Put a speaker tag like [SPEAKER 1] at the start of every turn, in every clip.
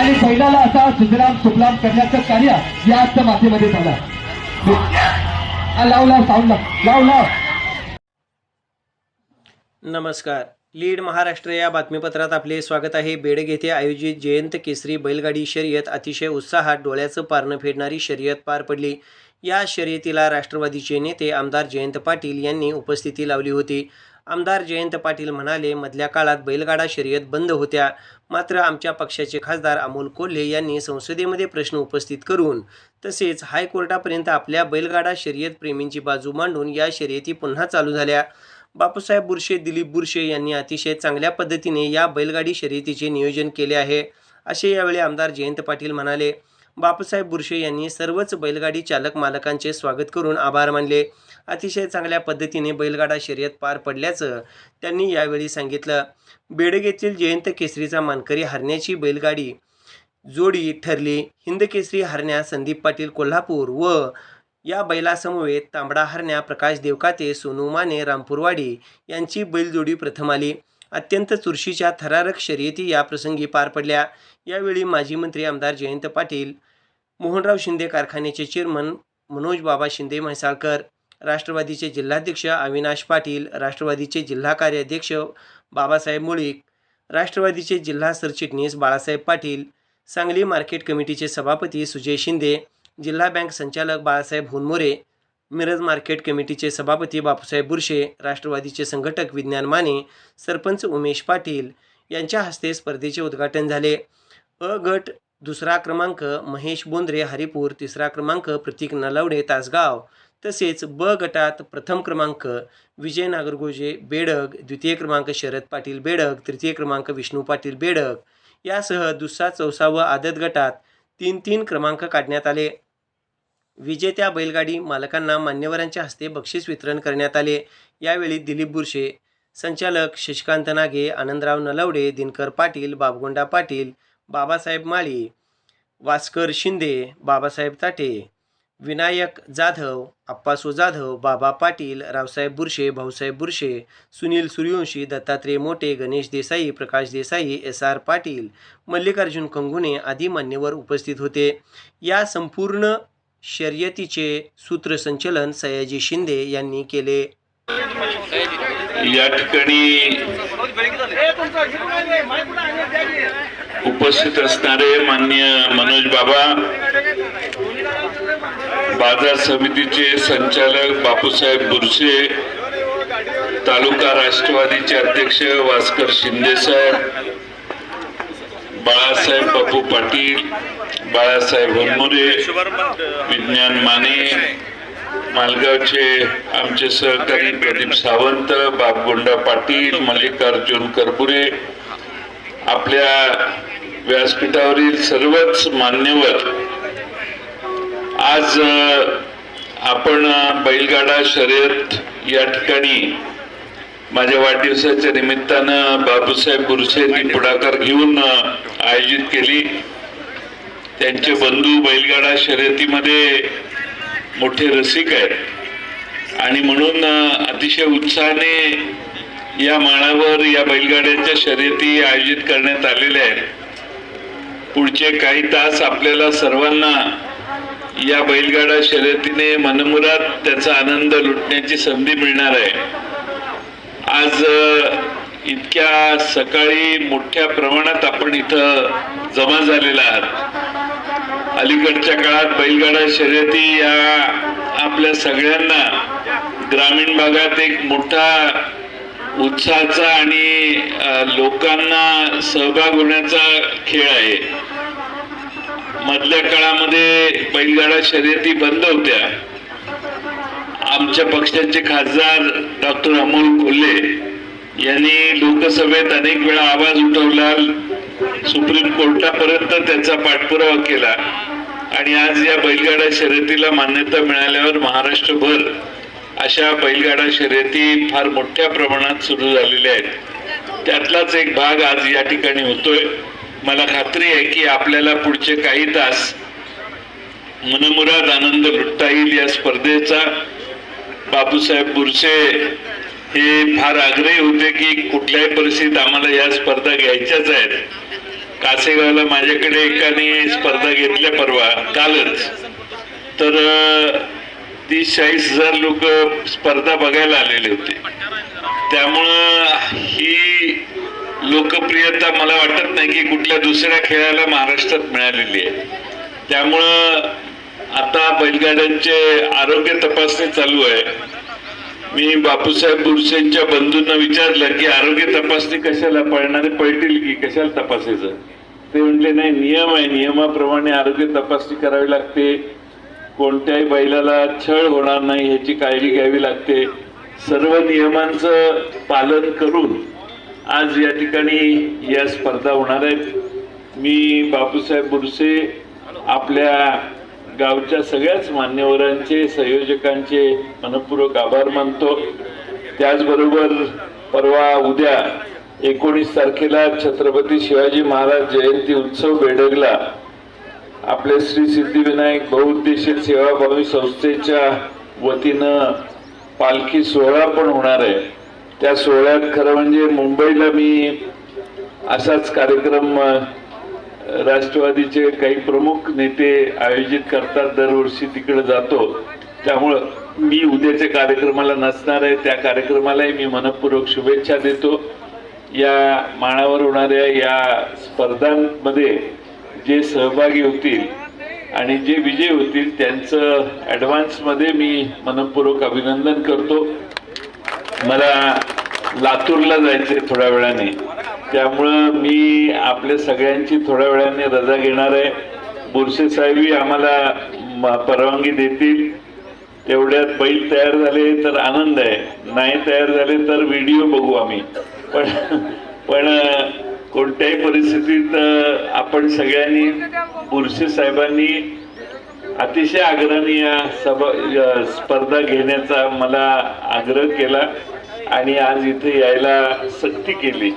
[SPEAKER 1] आणि सैलाला असा सुजलाम सुफलाम करण्याचं कार्य याच मातीमध्ये झालं. लाव लाव साऊंड लाव लाव
[SPEAKER 2] नमस्कार. लीड महाराष्ट्र या बातमीपत्रात आपले स्वागत आहे. बेडग येथे आयोजित जयंत केसरी बैलगाडी शर्यत अतिशय उत्साहात डोळ्याचं पारणं फेडणारी शर्यत पार पडली. या शर्यतीला राष्ट्रवादीचे नेते आमदार जयंत पाटील यांनी उपस्थिती लावली होती. आमदार जयंत पाटील म्हणाले मधल्या काळात बैलगाडा शर्यत बंद होत्या. मात्र आमच्या पक्षाचे खासदार अमोल कोल्हे यांनी संसदेमध्ये प्रश्न उपस्थित करून तसेच हायकोर्टापर्यंत आपल्या बैलगाडा शर्यत प्रेमींची बाजू मांडून या शर्यती पुन्हा चालू झाल्या. बापूसाहेब बुरशे दिलीप बुरशे यांनी अतिशय चांगल्या पद्धतीने या बैलगाडी शर्यतीचे नियोजन केले आहे असे यावेळी आमदार जयंत पाटील म्हणाले. बापूसाहेब बुरशे यांनी सर्वच बैलगाडी चालक मालकांचे स्वागत करून आभार मानले. अतिशय चांगल्या पद्धतीने बैलगाडा शर्यत पार पडल्याचं त्यांनी यावेळी सांगितलं. बेडग येथील जयंत केसरीचा मानकरी हरण्याची बैलगाडी जोडी ठरली. हिंद केसरी हरण्या संदीप पाटील कोल्हापूर व या बैलासमवेत तांबडा हरण्या प्रकाश देवकाते सोनू माने रामपूरवाडी यांची बैलजोडी प्रथम आली. अत्यंत चुरशीच्या थरारक शर्यती या प्रसंगी पार पडल्या. यावेळी माजी मंत्री आमदार जयंत पाटील मोहनराव शिंदे कारखान्याचे चेअरमन मनोज बाबा शिंदे म्हैसाळकर राष्ट्रवादीचे जिल्हाध्यक्ष अविनाश पाटील राष्ट्रवादीचे जिल्हा कार्याध्यक्ष बाबासाहेब मुळीक राष्ट्रवादीचे जिल्हा सरचिटणीस बाळासाहेब पाटील सांगली मार्केट कमिटीचे सभापती सुजय शिंदे जिल्हा बँक संचालक बाळासाहेब हुनमोरे मिरज मार्केट कमिटीचे सभापती बापूसाहेब बुरशे राष्ट्रवादीचे संघटक विज्ञान माने सरपंच उमेश पाटील यांच्या हस्ते स्पर्धेचे उद्घाटन झाले. अ गट दुसरा क्रमांक महेश बोंद्रे हरिपूर. तिसरा क्रमांक प्रतीक नलवडे तासगाव. तसेच ब गटात प्रथम क्रमांक विजय नागरगोजे बेडग. द्वितीय क्रमांक शरद पाटील बेडग. तृतीय क्रमांक विष्णू पाटील बेडग. यासह दुसरा चौसा व आदत गटात तीन तीन क्रमांक काढण्यात आले. विजेत्या बैलगाडी मालकांना मान्यवरांच्या हस्ते बक्षीस वितरण करण्यात आले. यावेळी दिलीप बुरशे संचालक शशिकांत नागे आनंदराव नलवडे दिनकर पाटील बाबगोंडा पाटील बाबासाहेब माळी वास्कर शिंदे बाबासाहेब ताटे विनायक जाधव आप्पासू जाधव बाबा पाटील रावसाहेब बुरशे भाऊसाहेब बुरशे सुनील सूर्यवंशी दत्तात्रय मोटे गणेश देसाई प्रकाश देसाई एस आर पाटील मल्लिकार्जुन कंगुणे आदी मान्यवर उपस्थित होते. या संपूर्ण शर्यतीचे सूत्रसंचलन सयाजी शिंदे यांनी केले.
[SPEAKER 3] या ठिकाणी उपस्थित असणारे मान्य मनोज बाबा बाजार समितीचे संचालक बापूसाहेब बुरशे तालुका राष्ट्रवादीचे अध्यक्ष वास्कर शिंदे साहेब बाळासाहेब बापू पाटील बाळासाहेब होनमुरे विज्ञान माने मालगावचे आमचे सहकारी प्रदीप सावंत बापगोंडा पाटील मल्लिकार्जुन करपुरे आपल्या व्यासपीठावरील सर्वच मान्यवर आज आपण बैलगाडा शर्यत या ठिकाणी माझ्या वाढदिवसाच्या निमित्तानं बापूसाहेब बुरशेंनी पुढाकार घेऊन आयोजित केली. त्यांचे बंधू बैलगाडा शर्यतीमध्ये मोठे रसिक आहेत. आणि म्हणून अतिशय उत्साहाने या माळावर या बैलगाड्याच्या शर्यती आयोजित करण्यात आलेल्या आहेत. पुढचे काही तास आपल्याला सर्वांना या बैलगाडा शर्यतीने मनमुरात त्याचा आनंद लुटण्याची संधी मिळणार आहे. आज इतक्या सकाळी मोठ्या प्रमाणात आपण इथं जमा झालेला आहात. अलीकडच्या काळात बैलगाडा शर्यती या आपल्या सगळ्यांना ग्रामीण भागात एक मोठा उत्साहाचा आणि लोकांना सहभाग होण्याचा खेळ आहे. मधल्या काळामध्ये बैलगाडा शर्यती बंद होत्या. आमच्या पक्षाचे खासदार डॉक्टर अमोल कोल्हे यांनी लोकसभेत अनेक वेळा आवाज उठवला. सुप्रीम कोर्टापर्यंत त्याचा पाठपुरावा केला. आणि आज या बैलगाडा शर्यतीला मान्यता मिळाल्यावर महाराष्ट्रभर अशा बैलगाडा शर्यती फार मोठ्या प्रमाणात सुरू झालेल्या आहेत. त्यातलाच एक भाग आज या ठिकाणी होतोय. मला खात्री आहे की आपल्याला पुढचे काही तास मनमुराद आनंद लुटता येईल या स्पर्धेचा बापूसाहेब बुरसे हे फार आग्रही होते की कुठल्याही परिस्थितीत आम्हाला या स्पर्धा घ्यायच्याच आहेत. कासेगावला माझ्याकडे एकाने स्पर्धा घेतल्या परवा कालच. तर तीस चाळीस हजार लोक स्पर्धा बघायला आलेले होते. त्यामुळं ही लोकप्रियता मला वाटत नाही की कुठल्या दुसऱ्या खेळाला महाराष्ट्रात मिळालेली आहे. त्यामुळं आता बैलगाड्यांचे आरोग्य तपासणी चालू आहे. मी बापूसाहेब बुरसेंच्या बंधूंना विचारलं की आरोग्य तपासणी कशाला पळणारे पळतील की? कशाला तपासायचं? ते म्हणले नाही नियम आहे. नियमाप्रमाणे आरोग्य तपासणी करावी लागते. कोणत्याही बैलाला छळ होणार नाही ह्याची काळजी घ्यावी लागते. सर्व नियमांचं पालन करून आज या ठिकाणी या स्पर्धा होणार आहेत. मी बापूसाहेब बुरसे आपल्या गावच्या सगळ्याच मान्यवरांचे संयोजकांचे मनपूर्वक आभार मानतो. त्याचबरोबर परवा उद्या एकोणीस तारखेला छत्रपती शिवाजी महाराज जयंती उत्सव बेडगला आपले श्री सिद्धिविनायक बहुउद्देशीय सेवाभावी संस्थेच्या वतीनं पालखी सोहळा पण होणार आहे. त्या सोहळ्यात खरं म्हणजे मुंबईला मी असाच कार्यक्रम राष्ट्रवादीचे काही प्रमुख नेते आयोजित करतात दरवर्षी तिकडे जातो. त्यामुळं मी उद्याच्या कार्यक्रमाला नसणार आहे. त्या कार्यक्रमालाही मी मनपूर्वक शुभेच्छा देतो. या माळावर होणाऱ्या या स्पर्धांमध्ये जे सहभागी होतील आणि जे विजय होतील त्यांचं ॲडव्हान्समध्ये मी मनपूर्वक अभिनंदन करतो. मला लातूरला जायचं आहे थोड्या वेळाने. त्यामुळं मी आपल्या सगळ्यांची थोड्या वेळाने रजा घेणार आहे. बोरसे साहेबही आम्हाला परवानगी देतील. तेवढ्यात बैल तयार झाले तर आनंद आहे. नाही तयार झाले तर व्हिडिओ बघू आम्ही. पण पण कोणत्याही परिस्थितीत आपण सगळ्यांनी बुरशी साहेबांनी अतिशय आग्रहाने या सभा स्पर्धा घेण्याचा मला आग्रह केला आणि आज इथे यायला सक्ती केली.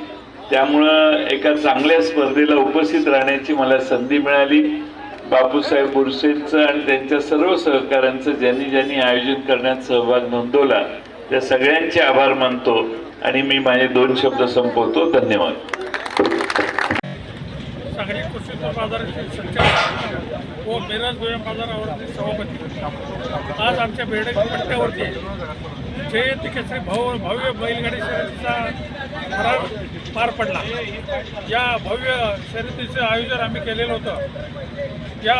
[SPEAKER 3] त्यामुळं एका चांगल्या स्पर्धेला उपस्थित राहण्याची मला संधी मिळाली. बापूसाहेब बुरसेंचं आणि त्यांच्या सर्व सहकाऱ्यांचं ज्यांनी ज्यांनी आयोजन करण्यात सहभाग नोंदवला त्या सगळ्यांचे आभार मानतो आणि मी माझे दोन शब्द संपवतो. धन्यवाद.
[SPEAKER 4] सांगली कृषी उत्पन्न बाजाराचे संचालक व मिरज दुय्यम बाजारावरचे सभापती. आज आमच्या बेडक पट्ट्यावरती जयंती केसरी भव भव्य बैलगाडी शर्यतीचा ठराव पार पडला. या भव्य शर्यतीचं आयोजन आम्ही केलेलं होतं. या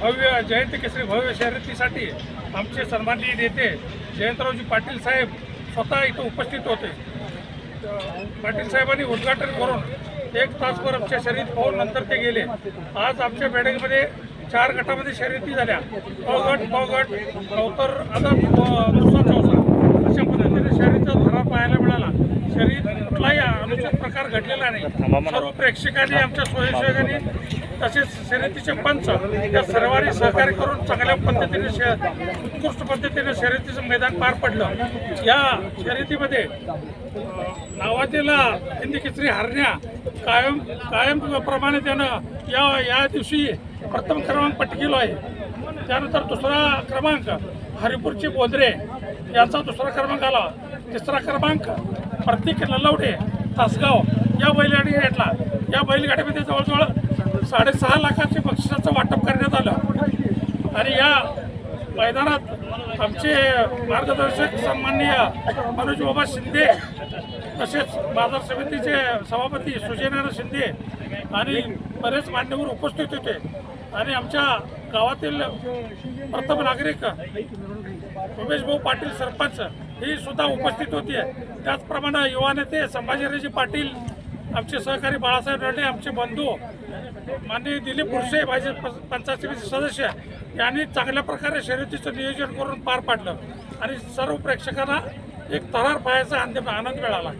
[SPEAKER 4] भव्य जयंती केसरी भव्य शर्यतीसाठी आमचे सन्माननीय नेते जयंतरावजी पाटील साहेब स्वतः इथं उपस्थित होते. पाटील साहेबांनी उद्घाटन करून एक तासभर आमच्या शर्यती पाहून नंतर ते गेले. आज आमच्या बेडगमध्ये चार गटामध्ये शर्यती झाल्या. गट गट नवतर आता नुसता चौसा अशा पद्धतीने शर्यतीचा धरा पाहायला मिळाला. शर्यत कुठलाही अनुचित प्रकार घडलेला नाही. सर्व प्रेक्षकांनी आमच्या स्वयंसेवकांनी तसेच शर्यतीचे पंच या सर्वांनी सहकार्य करून चांगल्या पद्धतीने शे उत्कृष्ट पद्धतीने शर्यतीचं मैदान पार पडलं. या शर्यतीमध्ये नावाजेला हिंदी केसरी हरण्या कायम कायम प्रमाणे त्यानं या या दिवशी प्रथम क्रमांक पटकिलो आहे. त्यानंतर दुसरा क्रमांक हरिपूरची बोदरे यांचा दुसरा क्रमांक आला. तिसरा क्रमांक प्रतीक ललवडे तासगाव या बैलगाडी घेतला या बैलगाडीमध्ये जवळजवळ साडेसहा लाखाचे बक्षिसाचं वाटप करण्यात आलं. आणि या मैदानात आमचे मार्गदर्शक सन्माननीय मनोज बाबा शिंदे तसेच बाजार समितीचे सभापती सुजयनारायण शिंदे आणि बरेच मान्यवर उपस्थित होते. आणि आमच्या गावातील प्रथम नागरिक उमेश भाऊ पाटील सरपंच ही सुद्धा उपस्थित होती. त्याचप्रमाणे युवा नेते संभाजीराजे पाटील आमचे सहकारी बाळासाहेब राणे आमचे बंधू माननीय दिलीप बुरसे भाजप पंचायत समिती सदस्य यांनी चांगल्या प्रकारे शर्यतीचं नियोजन करून पार पाडलं. आणि सर्व प्रेक्षकांना एक तरार पाहायचा आनंद आनंद मिळाला.